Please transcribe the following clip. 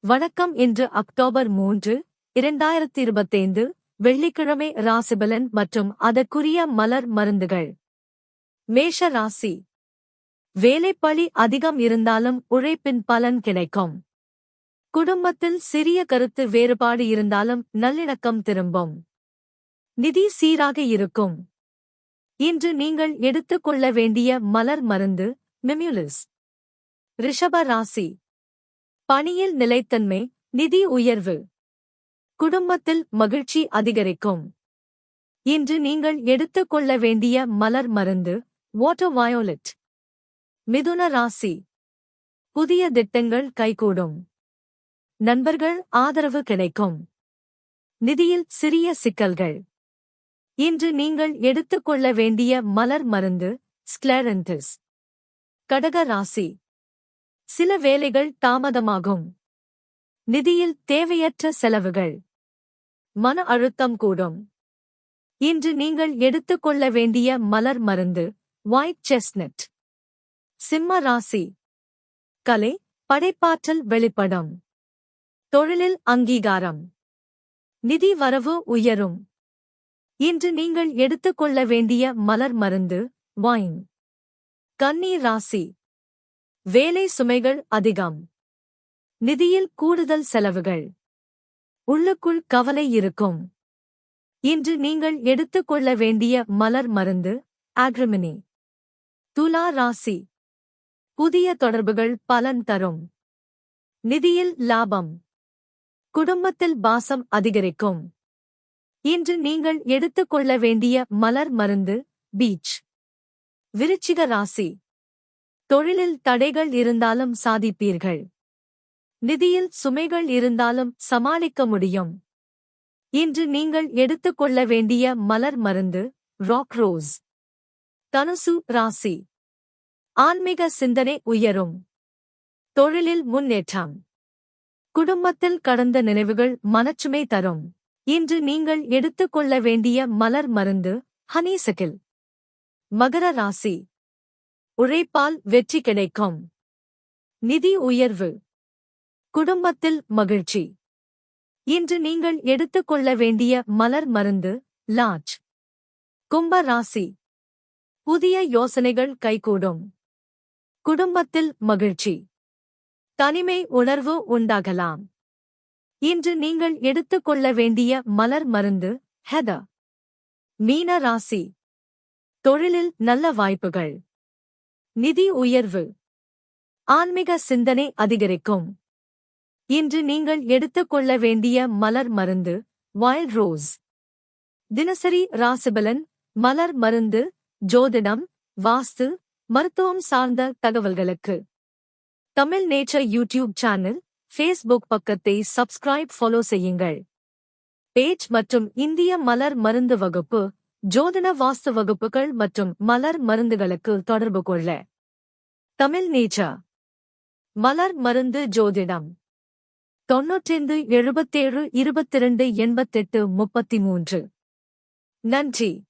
வணக்கம் இன்று அக்டோபர் மூன்று இரண்டாயிரத்தி இருபத்தைந்து வெள்ளிக்கிழமை ராசிபலன் மற்றும் அதற்குரிய மலர் மருந்துகள். மேஷ ராசி. வேலைப்பளி அதிகம் இருந்தாலும் உழைப்பின் பலன் கிடைக்கும். குடும்பத்தில் சிறிய கருத்து வேறுபாடு இருந்தாலும் நல்லிணக்கம் திரும்பும். நிதி சீராக இருக்கும். இன்று நீங்கள் எடுத்துக்கொள்ள வேண்டிய மலர் மருந்து மிம்யூலிஸ். ரிஷப ராசி. பணியில் நிலைத்தன்மை நிதி உயர்வு. குடும்பத்தில் மகிழ்ச்சி அதிகரிக்கும். இன்று நீங்கள் எடுத்துக்கொள்ள வேண்டிய மலர் மருந்து வாட்டர் வயோலெட் மிதுன ராசி. புதிய திட்டங்கள் கைகூடும். நண்பர்கள் ஆதரவு கிடைக்கும். நிதியில் சிறிய சிக்கல்கள். இன்று நீங்கள் எடுத்துக்கொள்ள வேண்டிய மலர் மருந்து ஸ்க்ளேரந்திஸ் கடக ராசி. சில வேலைகள் தாமதமாகும். நிதியில் தேவையற்ற செலவுகள். மன அழுத்தம் கூடும். இன்று நீங்கள் எடுத்துக்கொள்ள வேண்டிய மலர் மருந்து ஒயிட் செஸ்னட் சிம்ம ராசி. கலை படைப்பாற்றல் வெளிப்படும். தொழிலில் அங்கீகாரம். நிதி வரவு உயரும். இன்று நீங்கள் எடுத்துக்கொள்ள வேண்டிய மலர் மருந்து வைன் கன்னி ராசி. வேலை சுமைகள் அதிகம். நிதியில் கூடுதல் செலவுகள். உள்ளுக்குள் கவலை இருக்கும். இன்று நீங்கள் எடுத்துக்கொள்ள வேண்டிய மலர் மருந்து ஆக்ரிமினி. துலா ராசி. புதிய தொடர்புகள் பலன் தரும். நிதியில் லாபம். குடும்பத்தில் பாசம் அதிகரிக்கும். இன்று நீங்கள் எடுத்துக்கொள்ள வேண்டிய மலர் மருந்து பீச். விருச்சிக ராசி. தொழிலில் தடைகள் இருந்தாலும் சாதிப்பீர்கள். நிதியில் சுமைகள் இருந்தாலும் சமாளிக்க முடியும். இன்று நீங்கள் எடுத்துக்கொள்ள வேண்டிய மலர் மருந்து ராக் ரோஸ் தனுசு ராசி. ஆன்மீக சிந்தனை உயரும். தொழிலில் முன்னேற்றம். குடும்பத்தில் கடந்த நினைவுகள் மனச்சுமை தரும். இன்று நீங்கள் எடுத்துக்கொள்ள வேண்டிய மலர் மருந்து ஹனீசகில் மகர ராசி. உழைப்பால் வெற்றி கிடைக்கும். நிதி உயர்வு. குடும்பத்தில் மகிழ்ச்சி. இன்று நீங்கள் எடுத்துக்கொள்ள வேண்டிய மலர் மருந்து லாஜ் கும்ப ராசி. புதிய யோசனைகள் கைகூடும். குடும்பத்தில் மகிழ்ச்சி. தனிமை உணர்வு உண்டாகலாம். இன்று நீங்கள் எடுத்துக்கொள்ள வேண்டிய மலர் மருந்து ஹெத. மீன ராசி. தொழிலில் நல்ல வாய்ப்புகள். நிதி உயர்வு. ஆன்மீக சிந்தனை அதிகரிக்கும். இன்று நீங்கள் எடுத்துக்கொள்ள வேண்டிய மலர் மருந்து வைல்ட் ரோஸ் தினசரி ராசிபலன் மலர் மருந்து ஜோதிடம் வாஸ்து மருத்துவம் சார்ந்த தகவல்களுக்கு. Tamil nature YouTube channel Facebook பக்கத்தை சப்ஸ்கிரைப் ஃபாலோ செய்யுங்கள். பேஜ் மற்றும் இந்திய மலர் மருந்து வகுப்பு ஜோதிட வாஸ்து வகுப்புகள் மற்றும் மலர் மருந்துகளுக்கு தொடர்பு கொள்ள. தமிழ் நீச்சா. மலர் மருந்து ஜோதிடம். தொன்னூற்றைந்து எழுபத்தேழு இருபத்திரண்டு எண்பத்தெட்டு முப்பத்தி மூன்று நன்றி.